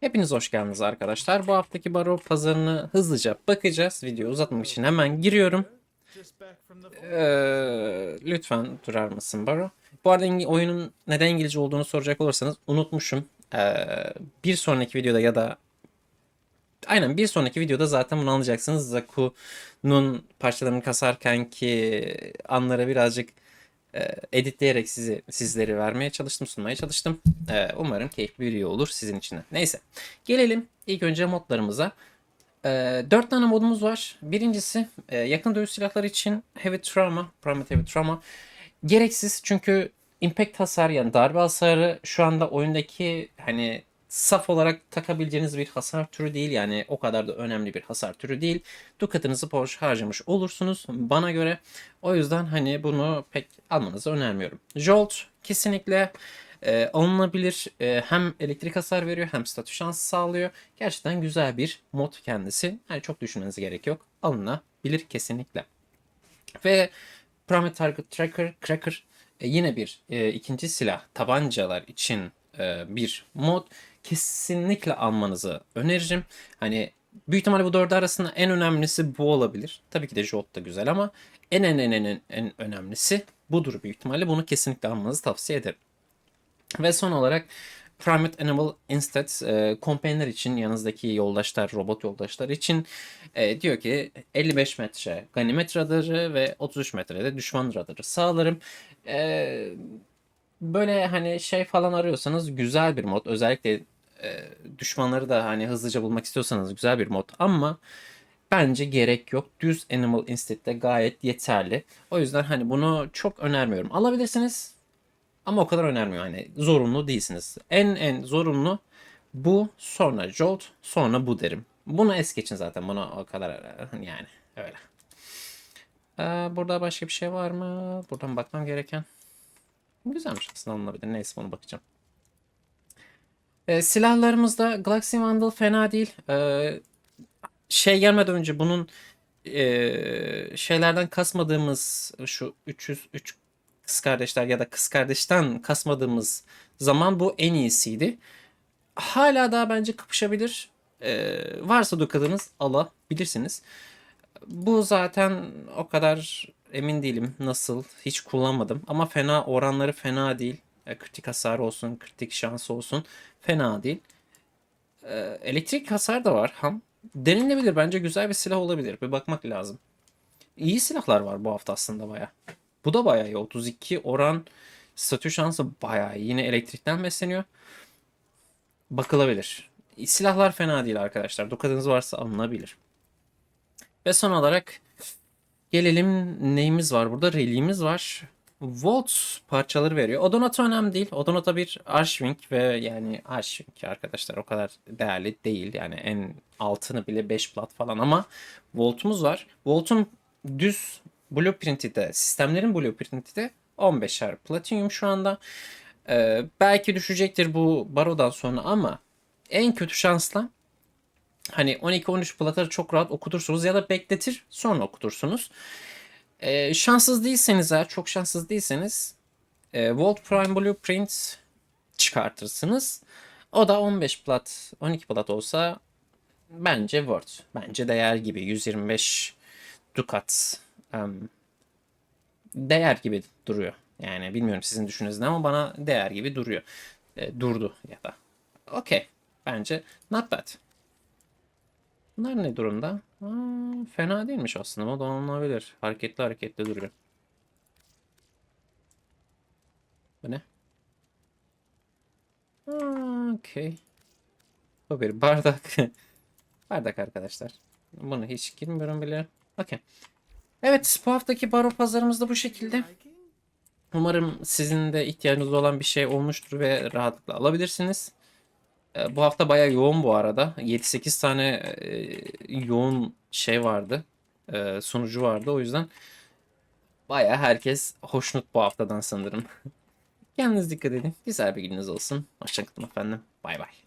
Hepiniz hoş geldiniz arkadaşlar. Bu haftaki baro pazarını hızlıca bakacağız. Video uzatmak için hemen giriyorum. Ee, lütfen durar mısın baro? Bu arada oyunun neden İngilizce olduğunu soracak olursanız unutmuşum. Ee, bir sonraki videoda ya da aynen bir sonraki videoda zaten bunu anlayacaksınız. Zaku'nun parçalarını kasarken ki anlara birazcık editleyerek sizi sizleri vermeye çalıştım, sunmaya çalıştım. E, umarım keyifli bir video olur sizin için. Neyse. Gelelim ilk önce modlarımıza. E, dört tane modumuz var. Birincisi e, yakın dövüş silahları için Heavy Trauma, Primate Heavy Trauma. Gereksiz çünkü impact hasar yani darbe hasarı şu anda oyundaki hani saf olarak takabileceğiniz bir hasar türü değil. Yani o kadar da önemli bir hasar türü değil. Dukatınızı boş harcamış olursunuz bana göre. O yüzden hani bunu pek almanızı önermiyorum. Jolt kesinlikle e, alınabilir. E, hem elektrik hasar veriyor hem statü şansı sağlıyor. Gerçekten güzel bir mod kendisi. Yani çok düşünmenize gerek yok. Alınabilir kesinlikle. Ve Primate Target Tracker, Cracker e, yine bir e, ikinci silah tabancalar için bir mod. Kesinlikle almanızı öneririm. Hani büyük ihtimalle bu dördü arasında en önemlisi bu olabilir. Tabii ki de Jot da güzel ama en en en en en önemlisi budur büyük ihtimalle. Bunu kesinlikle almanızı tavsiye ederim. Ve son olarak Primate Animal Instat e, için yanınızdaki yoldaşlar, robot yoldaşlar için e, diyor ki 55 metre ganimet radarı ve 33 metrede düşman radarı sağlarım. E, böyle hani şey falan arıyorsanız güzel bir mod. Özellikle e, düşmanları da hani hızlıca bulmak istiyorsanız güzel bir mod ama bence gerek yok. Düz Animal Instat'te gayet yeterli. O yüzden hani bunu çok önermiyorum. Alabilirsiniz ama o kadar önermiyorum. Hani zorunlu değilsiniz. En en zorunlu bu sonra Jolt sonra bu derim. Bunu es geçin zaten. Buna o kadar yani öyle. Ee, burada başka bir şey var mı? Buradan bakmam gereken. Güzelmiş aslında alınabilir. Neyse bunu bakacağım. Ee, silahlarımızda Galaxy Vandal fena değil. Ee, şey gelmeden önce bunun ee, şeylerden kasmadığımız şu 303 kız kardeşler ya da kız kardeşten kasmadığımız zaman bu en iyisiydi. Hala daha bence kapışabilir. Ee, varsa dukadınız alabilirsiniz. Bu zaten o kadar emin değilim nasıl hiç kullanmadım ama fena oranları fena değil. E, kritik hasar olsun, kritik şans olsun fena değil. E, elektrik hasar da var ham. Denilebilir bence güzel bir silah olabilir. Bir bakmak lazım. İyi silahlar var bu hafta aslında baya. Bu da bayağı iyi. 32 oran statü şansı bayağı iyi. Yine elektrikten besleniyor. Bakılabilir. Silahlar fena değil arkadaşlar. Dokadınız varsa alınabilir. Ve son olarak gelelim neyimiz var burada? Reliğimiz var. Volt parçaları veriyor. Odonata önemli değil. Odonata bir Archwing ve yani Archwing arkadaşlar o kadar değerli değil. Yani en altını bile 5 plat falan ama Volt'umuz var. Volt'un düz blueprint'i de sistemlerin blueprint'i de 15'er platinyum şu anda. Ee, belki düşecektir bu barodan sonra ama en kötü şansla hani 12-13 platları çok rahat okutursunuz ya da bekletir sonra okutursunuz. Ee, şanssız değilseniz eğer çok şanssız değilseniz e, Volt Prime Blueprint çıkartırsınız. O da 15 plat 12 plat olsa bence worth. Bence değer gibi 125 dukat em, değer gibi duruyor. Yani bilmiyorum sizin düşünceniz ne ama bana değer gibi duruyor. E, durdu ya da. Okey. Bence not bad. Bunlar ne durumda? Aa, fena değilmiş aslında ama donanılabilir. Hareketli hareketli duruyor. Bu ne? Okey. Bu bir bardak. bardak arkadaşlar. Bunu hiç girmiyorum bile. Okey. Evet bu haftaki baro pazarımız da bu şekilde. Umarım sizin de ihtiyacınız olan bir şey olmuştur ve rahatlıkla alabilirsiniz. E, Bu hafta bayağı yoğun bu arada. 7-8 tane e, yoğun şey vardı. E, sunucu vardı. O yüzden bayağı herkes hoşnut bu haftadan sanırım. Kendinize dikkat edin. Güzel bir gününüz olsun. Hoşçakalın efendim. Bay bay.